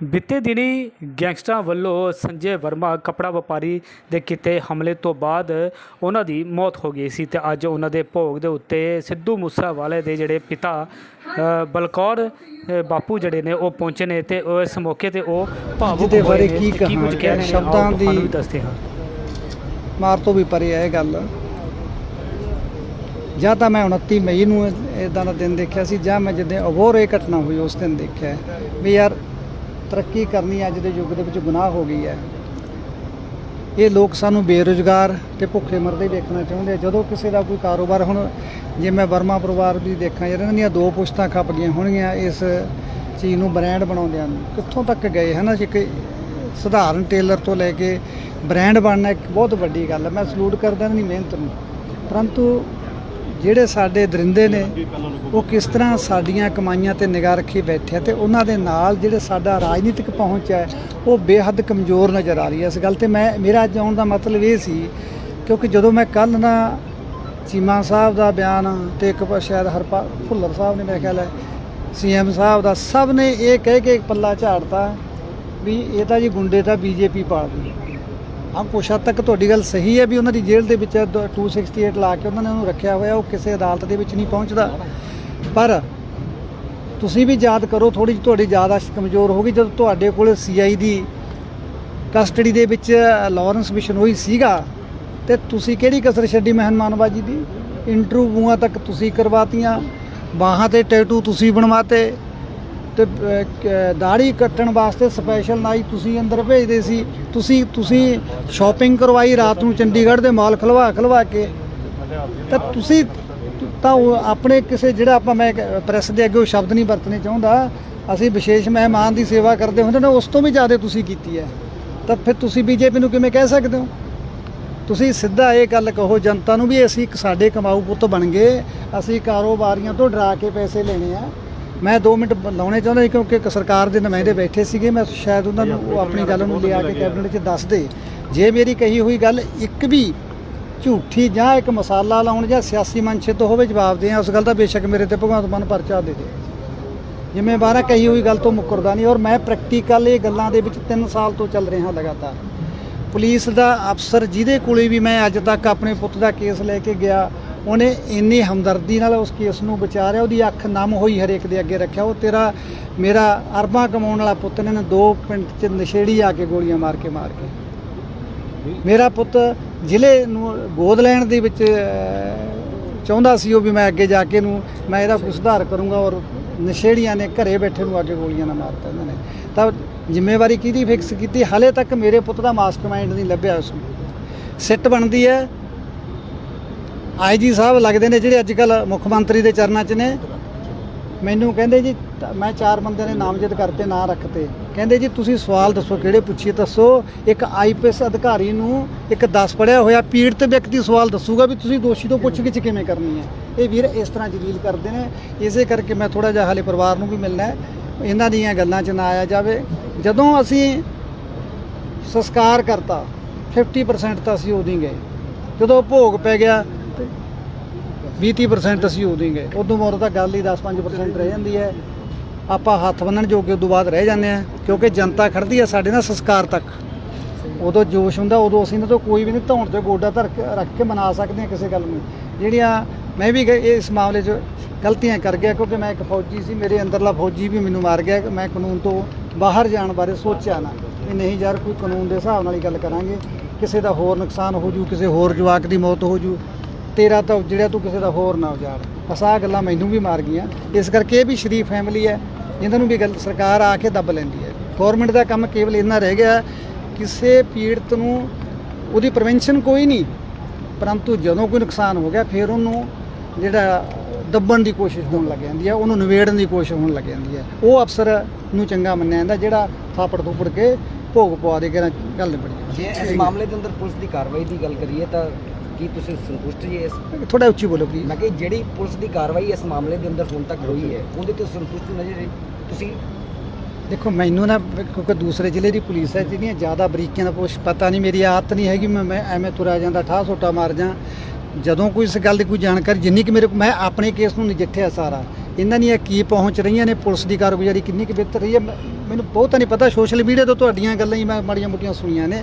ਬੀਤੇ ਦਿਨੀ ਗੈਂਗਸਟਰਾਂ ਵੱਲੋਂ ਸੰਜੇ ਵਰਮਾ ਕਪੜਾ ਵਪਾਰੀ ਦੇ ਕੀਤੇ ਹਮਲੇ ਤੋਂ ਬਾਅਦ ਉਹਨਾਂ ਦੀ ਮੌਤ ਹੋ ਗਈ ਸੀ ਤੇ ਅੱਜ ਉਹਨਾਂ ਦੇ ਭੋਗ ਦੇ ਉੱਤੇ ਸਿੱਧੂ ਮੂਸੇਵਾਲੇ ਦੇ ਜਿਹੜੇ ਪਿਤਾ ਬਲਕੌਰ ਬਾਪੂ ਜਿਹੜੇ ਨੇ ਉਹ ਪਹੁੰਚੇ ਨੇ ਤੇ ਇਸ ਮੌਕੇ ਤੇ ਉਹ ਭਾਵੁਕ ਹੋਏ ਬਾਰੇ ਕੀ ਤੇ ਕੀ ਕੁਝ ਕਹਾਂ, ਕਹਿ ਰਹੇ ਨੇ? ਸ਼ਬਦਾਂ ਦੀ- ਦੱਸਦੇ ਹਾਂ। ਮਾਰ ਤੋਂ ਵੀ ਪਰੇ ਹੈ ਇਹ ਗੱਲ। ਜਾਂ ਤਾਂ ਮੈਂ 29 ਮਈ ਨੂੰ ਇਦਾਂ ਦਾ ਦਿਨ ਦੇਖਿਆ ਸੀ ਜਾਂ ਮੈਂ ਜਦੋਂ ਅਬੋਰ ਇਹ ਘਟਨਾ ਹੋਈ ਉਸ ਦਿਨ ਦੇਖਿਆ ਵੀ ਯਾਰ ਤਰੱਕੀ ਕਰਨੀ ਅੱਜ ਦੇ ਯੁੱਗ ਦੇ ਵਿੱਚ ਗੁਨਾਹ ਹੋ ਗਈ ਹੈ। ਇਹ ਲੋਕ ਸਾਨੂੰ ਬੇਰੁਜ਼ਗਾਰ ਤੇ ਭੁੱਖੇ ਮਰਦੇ ਹੀ ਦੇਖਣਾ ਚਾਹੁੰਦੇ ਆ। ਜਦੋਂ ਕਿਸੇ ਦਾ ਕੋਈ ਕਾਰੋਬਾਰ, ਹੁਣ ਜੇ ਮੈਂ ਵਰਮਾ ਪਰਿਵਾਰ ਵੀ ਦੇਖਾਂ ਯਾਰ ਇਹਨਾਂ ਦੀਆਂ ਦੋ ਪੁਸ਼ਤਾਂ ਖੱਪ ਗਈਆਂ ਹੋਣਗੀਆਂ ਇਸ ਚੀਜ਼ ਨੂੰ ਬ੍ਰਾਂਡ ਬਣਾਉਂਦਿਆਂ ਨੂੰ। ਕਿੱਥੋਂ ਤੱਕ ਗਏ, ਹਨਾ? ਜੀ ਕਿ ਸਧਾਰਨ ਟੇਲਰ ਤੋਂ ਲੈ ਕੇ ਬ੍ਰਾਂਡ ਬਣਨਾ ਇੱਕ ਬਹੁਤ ਵੱਡੀ ਗੱਲ ਹੈ। ਮੈਂ ਸਲੂਟ ਕਰਦਾ ਇਹਨਾਂ ਦੀ ਮਿਹਨਤ ਨੂੰ। ਪਰੰਤੂ ਜਿਹੜੇ ਸਾਡੇ ਦਰਿੰਦੇ ਨੇ, ਉਹ ਕਿਸ ਤਰ੍ਹਾਂ ਸਾਡੀਆਂ ਕਮਾਈਆਂ ਤੇ ਨਿਗਾਹ ਰੱਖੀ ਬੈਠੇ ਆ ਤੇ ਉਹਨਾਂ ਦੇ ਨਾਲ ਜਿਹੜੇ ਸਾਡਾ ਰਾਜਨੀਤਿਕ ਪਹੁੰਚ ਹੈ, ਉਹ ਬੇਹੱਦ ਕਮਜ਼ੋਰ ਨਜ਼ਰ ਆ ਰਹੀ ਹੈ ਇਸ ਗੱਲ ਤੇ ਮੈਂ, ਮੇਰਾ ਅੱਜ ਆਉਣ ਦਾ ਮਤਲਬ ਇਹ ਸੀ ਕਿਉਂਕਿ ਜਦੋਂ ਮੈਂ ਕੱਲ ਨਾ ਚੀਮਾ ਸਾਹਿਬ ਦਾ ਬਿਆਨ ਤੇ ਇੱਕ ਸ਼ਾਇਦ ਹਰਪਾ, ਭੁੱਲਰ ਸਾਹਿਬ ਨੇ ਮੇਰੇ ਖਿਆਲ ਹੈ ਸੀਐਮ ਸਾਹਿਬ ਦਾ, ਸਭ ਨੇ ਇਹ ਕਹਿ ਕੇ ਪੱਲਾ ਝਾੜਤਾ ਵੀ ਇਹ ਤਾਂ ਜੀ ਗੁੰਡੇ ਤਾਂ ਬੀਜੇਪੀ ਪਾਲਦੀ ਹੈ। ਹਾਂ ਕੁਛ ਹੱਦ ਤੱਕ ਤੁਹਾਡੀ ਗੱਲ ਸਹੀ ਹੈ ਵੀ ਉਹਨਾਂ ਦੀ ਜੇਲ੍ਹ ਦੇ ਵਿੱਚ ਦ- 268 ਲਾ ਕੇ ਉਹਨਾਂ ਨੇ ਉਹਨੂੰ ਰੱਖਿਆ ਹੋਇਆ, ਉਹ ਕਿਸੇ ਅਦਾਲਤ ਦੇ ਵਿੱਚ ਨਹੀਂ ਪਹੁੰਚਦਾ। ਪਰ ਤੁਸੀਂ ਵੀ ਯਾਦ ਕਰੋ ਥੋੜੀ ਜਿਹੀ ਤੁਹਾਡੀ ਯਾਦ ਕਮਜ਼ੋਰ ਹੋ ਗਈ ਜਦੋਂ ਤੁਹਾਡੇ ਕੋਲ ਸੀਆਈ ਦੀ ਕਸਟਡੀ ਦੇ ਵਿੱਚ ਲਾਰੈਂਸ ਬਿਸ਼ਨੋਈ ਸੀਗਾ। ਤੇ ਤੁਸੀਂ ਕਿਹੜੀ ਕਸਰ ਛੱਡੀ ਮਹਿਮਾਨਬਾਜੀ ਦੀ? ਇੰਟਰਵਿਊਆਂ ਤੱਕ ਤੁਸੀਂ ਕਰਵਾਤੀਆਂ, ਬਾਹਾਂ ਤੇ ਟੈਟੂ ਤੁਸੀਂ ਬਣਵਾਤੇ। ਤੇ ਦਾੜੀ ਕੱਟਣ ਵਾਸਤੇ ਸਪੈਸ਼ਲ ਨਾਈ ਤੁਸੀਂ ਅੰਦਰ ਭੇਜਦੇ ਸੀ। ਤੁਸੀਂ ਤੁਸੀਂ ਸ਼ਾਪਿੰਗ ਕਰਵਾਈ ਰਾਤ ਨੂੰ ਚੰਡੀਗੜ੍ਹ ਦੇ ਮਾਲ ਖਲਵਾ ਖਲਵਾ ਕੇ। ਤਾਂ ਤੁਸੀਂ, ਤਾਂ ਉਹ ਆਪਣੇ ਕਿਸੇ ਜਿਹੜਾ ਆਪਾਂ ਮੈਂ ਪ੍ਰੈਸ ਦੇ ਅੱਗੇ ਉਹ ਸ਼ਬਦ ਨਹੀਂ ਵਰਤਣੇ ਚਾਹੁੰਦਾ। ਅਸੀਂ ਵਿਸ਼ੇਸ਼ ਮਹਿਮਾਨ ਦੀ ਸੇਵਾ ਕਰਦੇ ਹੁੰਦੇ ਨੇ, ਉਸ ਤੋਂ ਵੀ ਜ਼ਿਆਦਾ ਤੁਸੀਂ ਕੀਤੀ ਹੈ। ਤਾਂ ਫਿਰ ਤੁਸੀਂ ਬੀਜੇਪੀ ਨੂੰ ਕਿਵੇਂ ਕਹਿ ਸਕਦੇ ਹੋ? ਤੁਸੀਂ ਸਿੱਧਾ ਇਹ ਗੱਲ ਕਹੋ, ਜਨਤਾ ਨੂੰ ਵੀ ਅਸੀਂ ਇੱਕ ਸਾਡੇ ਕਮਾਊ ਪੁੱਤ ਬਣ ਗਏ। ਅਸੀਂ ਕਾਰੋਬਾਰੀਆਂ ਤੋਂ ਡਰਾ ਕੇ ਪੈਸੇ ਲੈਣੇ ਆ। ਮੈਂ 2 ਮਿੰਟ ਲਾਉਣੇ ਚਾਹੁੰਦਾ ਸੀ ਕਿਉਂਕਿ ਸਰਕਾਰ ਦੇ ਨੁਮਾਇੰਦੇ ਬੈਠੇ ਸੀਗੇ, ਮੈਂ ਸ਼ਾਇਦ ਉਹਨਾਂ ਨੂੰ ਆਪਣੀ ਗੱਲ ਨੂੰ ਲਿਆ ਕੇ ਕੈਬਨਿਟ 'ਚ ਦੱਸ ਦੇ। ਜੇ ਮੇਰੀ ਕਹੀ ਹੋਈ ਗੱਲ ਇੱਕ ਵੀ ਝੂਠੀ ਜਾਂ ਇੱਕ ਮਸਾਲਾ ਲਾਉਣ ਜਾਂ ਸਿਆਸੀ ਮਨਸ਼ੇ ਤੋਂ ਹੋਵੇ, ਜਵਾਬ ਦੇ ਆ। ਉਸ ਗੱਲ ਦਾ ਬੇਸ਼ੱਕ ਮੇਰੇ ਤੇ ਭਗਵੰਤ ਮਾਨ ਪਰਚਾ ਦੇ ਦੇ। ਜਿਵੇਂ ਬਾਰਾ ਕਹੀ ਹੋਈ ਗੱਲ ਤੋਂ ਮੁੱਕਰਦਾ ਨਹੀਂ, ਔਰ ਮੈਂ ਪ੍ਰੈਕਟੀਕਲ ਇਹ ਗੱਲਾਂ ਦੇ ਵਿੱਚ 3 ਸਾਲ ਤੋਂ ਚੱਲ ਰਿਹਾ ਲਗਾਤਾਰ। ਪੁਲਿਸ ਦਾ ਅਫਸਰ ਜਿਹਦੇ ਕੋਲੇ ਵੀ ਮੈਂ ਅੱਜ ਤੱਕ ਆਪਣੇ ਪੁੱਤ ਦਾ ਕੇਸ ਲੈ ਕੇ ਗਿਆ ਉਹਨੇ ਇੰਨੀ ਹਮਦਰਦੀ ਨਾਲ ਉਸ ਕੇਸ ਨੂੰ ਵਿਚਾਰਿਆ, ਉਹਦੀ ਅੱਖ ਨਮ ਹੋਈ ਹਰੇਕ ਦੇ ਅੱਗੇ ਰੱਖਿਆ। ਉਹ ਤੇਰਾ, ਮੇਰਾ ਅਰਬਾਂ ਕਮਾਉਣ ਵਾਲਾ ਪੁੱਤ ਨੇ ਦੋ ਪਿੰਡ 'ਚ ਨਸ਼ੇੜੀ ਆ ਕੇ ਗੋਲੀਆਂ ਮਾਰ ਕੇ ਮਾਰ ਕੇ ਮੇਰਾ ਪੁੱਤ ਜ਼ਿਲ੍ਹੇ ਨੂੰ ਗੋਦ ਲੈਣ ਦੇ ਵਿੱਚ ਚਾਹੁੰਦਾ ਸੀ ਉਹ ਵੀ ਮੈਂ ਅੱਗੇ ਜਾ ਕੇ ਨੂੰ ਮੈਂ ਇਹਦਾ ਕੋਈ ਸੁਧਾਰ ਕਰੂੰਗਾ ਔਰ ਨਸ਼ੇੜੀਆਂ ਨੇ ਘਰੇ ਬੈਠੇ ਨੂੰ ਅੱਗੇ ਗੋਲੀਆਂ ਨਾਲ ਮਾਰਤਾ ਇਹਨਾਂ ਨੇ। ਤਾਂ ਜ਼ਿੰਮੇਵਾਰੀ ਕਿਹਦੀ ਫਿਕਸ ਕੀਤੀ? ਹਾਲੇ ਤੱਕ ਮੇਰੇ ਪੁੱਤ ਦਾ ਮਾਸਟਰਮਾਈਂਡ ਨਹੀਂ ਲੱਭਿਆ ਉਸ ਨੂੰ ਸਿੱਟ ਬਣਦੀ ਹੈ ਆਈਜੀ ਸਾਹਿਬ ਲੱਗਦੇ ਨੇ ਜਿਹੜੇ ਅੱਜ ਕੱਲ ਮੁੱਖ ਮੰਤਰੀ ਦੇ ਚਰਨਾਂ 'ਚ ਨੇ। ਮੈਨੂੰ ਕਹਿੰਦੇ ਜੀ, ਤ- ਮੈਂ ਚਾਰ ਬੰਦਿਆਂ ਨੇ ਨਾਮਜ਼ਦ ਕਰਤੇ, ਨਾ ਰੱਖਤੇ। ਕਹਿੰਦੇ ਜੀ, ਤੁਸੀਂ ਸਵਾਲ ਦੱਸੋ, ਕਿਹੜੇ ਪੁੱਛੀਏ ਦੱਸੋ। ਇੱਕ ਆਈਪੀਐਸ ਅਧਿਕਾਰੀ ਨੂੰ ਇੱਕ 10 ਪੜਿਆ ਹੋਇਆ, ਪੀੜਤ ਵਿਅਕਤੀ ਸਵਾਲ ਦੱਸੂਗਾ ਵੀ ਤੁਸੀਂ ਦੋਸ਼ੀ ਤੋਂ ਪੁੱਛਗਿੱਛ ਕਿਵੇਂ ਕਰਨੀ ਹੈ। ਇਹ ਵੀਰ ਇਸ ਤਰ੍ਹਾਂ ਜਲੀਲ ਕਰਦੇ ਨੇ। ਇਸੇ ਕਰਕੇ ਮੈਂ ਥੋੜਾ ਜਿਹਾ ਹਾਲੇ ਪਰਿਵਾਰ ਨੂੰ ਵੀ ਮਿਲਣਾ ਹੈ। ਇਹਨਾਂ ਦੀਆਂ ਗੱਲਾਂ 'ਚ ਨਾ ਆਇਆ ਜਾਵੇ। ਜਦੋਂ ਅਸੀਂ ਸੰਸਕਾਰ ਕਰਤਾ 50% ਤਾਂ ਅਸੀਂ ਉਦੋਂ ਹੀ ਗਏ। ਜਦੋਂ ਭੋਗ ਪੈ ਗਿਆ 20-30% ਅਸੀਂ ਉਦੋਂ ਹੀ ਗਏ। ਉਦੋਂ ਬਾਅਦ ਤਾਂ ਗੱਲ ਹੀ 10-5% ਰਹਿ ਜਾਂਦੀ ਹੈ। ਆਪਾਂ ਹੱਥ ਬੰਨਣ ਜੋਗੇ ਉਦੋਂ ਬਾਅਦ ਰਹਿ ਜਾਂਦੇ ਆ ਕਿਉਂਕਿ ਜਨਤਾ ਖੜਦੀ ਆ ਸਾਡੇ ਨਾਲ ਸੰਸਕਾਰ ਤੱਕ। ਉਦੋਂ ਜੋਸ਼ ਹੁੰਦਾ, ਉਦੋਂ ਅਸੀਂ ਇਹਨਾਂ ਤੋਂ ਕੋਈ ਵੀ ਨਹੀਂ ਧੌਣ ਤੇ ਗੋਡਾ ਧਰ ਕੇ, ਰੱਖ ਕੇ ਮਨਾ ਸਕਦੇ ਹਾਂ ਕਿਸੇ ਗੱਲ ਨੂੰ। ਜਿਹੜੀਆਂ ਮੈਂ ਵੀ ਗ- ਇਸ ਮਾਮਲੇ 'ਚ ਗਲਤੀਆਂ ਕਰ ਗਿਆ, ਕਿਉਂਕਿ ਮੈਂ ਇੱਕ ਫੌਜੀ ਸੀ, ਮੇਰੇ ਅੰਦਰਲਾ ਫੌਜੀ ਵੀ ਮੈਨੂੰ ਮਾਰ ਗਿਆ। ਮੈਂ ਕਾਨੂੰਨ ਤੋਂ ਬਾਹਰ ਜਾਣ ਬਾਰੇ ਸੋਚਿਆ ਨਾ ਇਹ ਨਹੀਂ ਯਾਰ, ਕੋਈ ਕਾਨੂੰਨ ਦੇ ਹਿਸਾਬ ਨਾਲ ਹੀ ਗੱਲ ਕਰਾਂਗੇ। ਕਿਸੇ ਦਾ ਹੋਰ ਨੁਕਸਾਨ ਹੋ ਜੂ, ਕਿਸੇ ਹੋਰ ਜਵਾਕ ਦੀ ਮੌਤ ਹੋ ਜੂ। ਤੇਰਾ ਤਾਂ ਜਿਹੜਾ ਤੂੰ ਕਿਸੇ ਦਾ ਹੋਰ ਨਾ ਉਜਾੜ। ਬਸ ਆਹ ਗੱਲਾਂ ਮੈਨੂੰ ਵੀ ਮਾਰ ਗਈਆਂ। ਇਸ ਕਰਕੇ ਇਹ ਵੀ ਸ਼ਰੀਫ ਫੈਮਿਲੀ ਹੈ, ਜਿਨ੍ਹਾਂ ਨੂੰ ਵੀ ਗੱਲ ਸਰਕਾਰ ਆ ਕੇ ਦੱਬ ਲੈਂਦੀ ਹੈ। ਗਵਰਨਮੈਂਟ ਦਾ ਕੰਮ ਕੇਵਲ ਇੰਨਾ ਰਹਿ ਗਿਆ ਕਿਸੇ ਪੀੜਤ ਨੂੰ ਉਹਦੀ ਪ੍ਰੀਵੈਂਸ਼ਨ ਕੋਈ ਨਹੀਂ, ਪਰੰਤੂ ਜਦੋਂ ਕੋਈ ਨੁਕਸਾਨ ਹੋ ਗਿਆ, ਫਿਰ ਉਹਨੂੰ ਜਿਹੜਾ ਦੱਬਣ ਦੀ ਕੋਸ਼ਿਸ਼ ਹੋਣ ਲੱਗ ਜਾਂਦੀ ਹੈ, ਉਹਨੂੰ ਨਿਵੇੜਨ ਦੀ ਕੋਸ਼ਿਸ਼ ਹੋਣ ਲੱਗ ਜਾਂਦੀ ਹੈ। ਉਹ ਅਫਸਰ ਨੂੰ ਚੰਗਾ ਮੰਨਿਆ ਜਾਂਦਾ, ਜਿਹੜਾ ਥਾਪੜ ਥੂਪੜ ਕੇ ਭੋਗ ਪਵਾ ਦੇ ਕੇ ਨਾ ਗੱਲ ਨਿਬੜੀ ਜੇ ਇਸ ਮਾਮਲੇ ਦੇ ਅੰਦਰ ਪੁਲਿਸ ਦੀ ਕਾਰਵਾਈ ਦੀ ਗੱਲ ਕਰੀਏ ਤਾਂ ਕੀ ਤੁਸੀਂ ਸੰਤੁਸ਼ਟ ਜੀ ਇਸ? ਥੋੜਾ ਉੱਚੀ ਬੋਲੋ ਪਲੀਜ਼ ਮੈਂ ਕਿ ਜਿਹੜੀ ਪੁਲਿਸ ਦੀ ਕਾਰਵਾਈ ਇਸ ਮਾਮਲੇ ਦੇ ਅੰਦਰ ਹੁਣ ਤੱਕ ਹੋਈ ਹੈ ਉਹਦੇ ਤੋਂ ਸੰਤੁਸ਼ਟ ਨਜ਼ਰ? ਤੁਸੀਂ? ਦੇਖੋ ਮੈਨੂੰ ਨਾ ਕਿਉਂਕਿ ਦੂਸਰੇ ਜ਼ਿਲ੍ਹੇ ਦੀ ਪੁਲਿਸ ਹੈ ਜਿਹਦੀਆਂ ਜ਼ਿਆਦਾ ਬਰੀਕੀਆਂ ਦਾ ਕੁਛ ਪਤਾ ਨਹੀਂ ਮੇਰੀ ਆਦਤ ਨਹੀਂ ਹੈਗੀ ਮੈਂ ਮੈਂ ਐਵੇਂ ਤੁਰਿਆ ਜਾਂਦਾ ਠਾਹ ਸੋਟਾ ਮਾਰ ਜਾਂ। ਜਦੋਂ ਕੋਈ ਇਸ ਗੱਲ ਦੀ ਕੋਈ ਜਾਣਕਾਰੀ ਜਿੰਨੀ ਕਿ ਮੇਰੇ ਮੈਂ ਆਪਣੇ ਕੇਸ ਨੂੰ ਨਜਿੱਠਿਆ ਸਾਰਾ। ਇਹਨਾਂ ਦੀਆਂ ਕੀ ਪਹੁੰਚ ਰਹੀਆਂ ਨੇ ਪੁਲਿਸ ਦੀ ਕਾਰਗੁਜ਼ਾਰੀ ਕਿੰਨੀ ਕੁ ਬਿਹਤਰ ਰਹੀ ਹੈ ਮੈਨੂੰ ਬਹੁਤਾ ਨਹੀਂ ਪਤਾ ਸੋਸ਼ਲ ਮੀਡੀਆ ਤੋਂ ਤੁਹਾਡੀਆਂ ਗੱਲਾਂ ਹੀ ਮੈਂ ਮਾੜੀਆਂ ਮੋਟੀਆਂ ਸੁਣੀਆਂ ਨੇ।